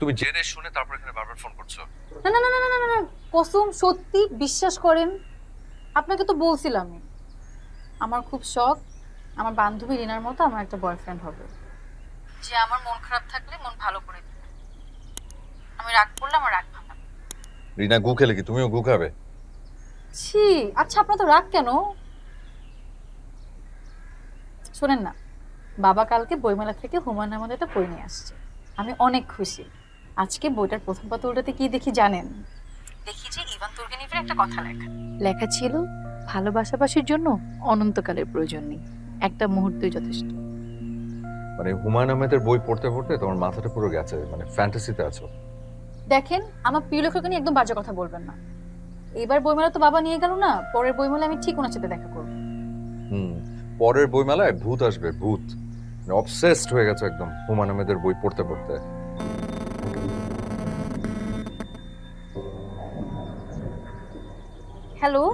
তুমি জেনে শুনে তারপর এখানে বারবার ফোন করছ? না না না না না না, না কসম সত্যি বিশ্বাস করেন আপনাকে তো বলছিলামই। আমার খুব শখ আমার বান্ধবী রিনার মতো আমার একটা বয়ফ্রেন্ড হবে। যে আমার মন খারাপ থাকলে মন ভালো করে দিবে। আমি রাগ করলে আমার রাগ ভাঙাবে। রিনা গু খেলে কি? তুমিও গু খাবে? ছি আচ্ছা আপনার তো রাগ কেন? শোনেন না বাবা কালকে বইমেলা থেকে হুমায়ুন আমাদের একটা বই নিয়ে আসছে। আমি অনেক খুশি। আজকে বইটার প্রথম পাতা উল্টাতে কি দেখি জানেন? দেখি যে ইভান তুর্গেনিভের একটা কথা লেখা। লেখা ছিল ভালোবাসাবাসির জন্য অনন্তকালের প্রয়োজন নেই। একটা মুহূর্তই যথেষ্ট। মানে হুমায়ুন আহমেদের বই পড়তে পড়তে তোমার মাথাটা পুরো গেছে মানে ফ্যান্টাসিতে আছো। দেখেন আমার প্রিয় লেখককে নিয়ে একদম বাজে কথা বলবেন না। এবার বইমেলা তো বাবা নিয়ে গেল না পরের বইমেলা আমি ঠিক ওনার সাথে দেখা করব। হুম পরের বইমেলায় ভূত আসবে ভূত। অবসেসড হয়ে গেছে একদম হুমায়ুন আহমেদের বই পড়তে পড়তে। Hello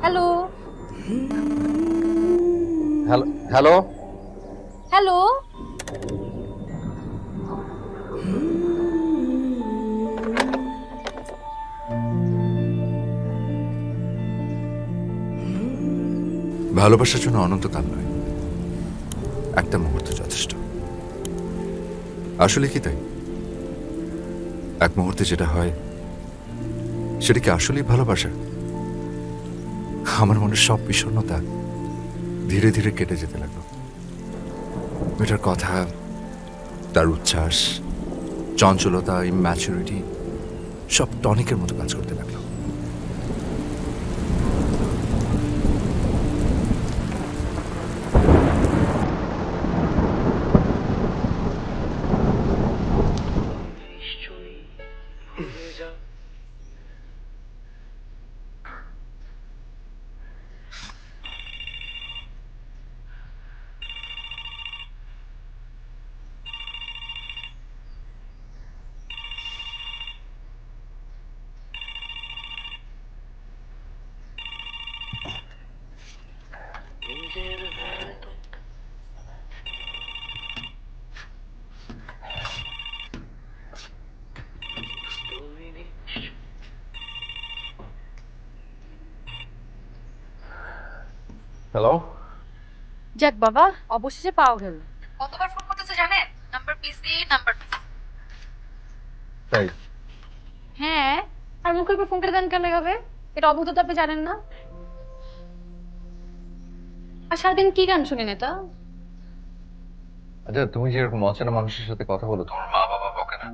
hello hello hello hello ভালোবাসার জন্য অনন্তকাল নয়। একটা মুহূর্ত যথেষ্ট। আসলে কি তাই? এক মুহূর্তে যেটা হয় সেটা কি আসলেই ভালোবাসা? আমার মনের সব বিষণ্ণতা ধীরে ধীরে কেটে যেতে লাগল। মেয়েটার কথা, তার উচ্ছ্বাস, চঞ্চলতা ইম্যাচুরিটি সব টনিকের মতো কাজ করতে লাগল। হ্যালো যাক বাবা অবশেষে পাওয়া গেল। কতবার ফোন করতেছে জানেন? নাম্বার বিজি নাম্বার তাই? হ্যাঁ আর মুখের উপর ফোন করে দেন কেন হবে এটা অবুদ্ধতা আপনি জানেন না। আর সারাদিন কি গান শুনেন এটা? আচ্ছা তুমি যে এরকম অচেনা মানুষের সাথে কথা বলো তোমার মা বাবা বকে না।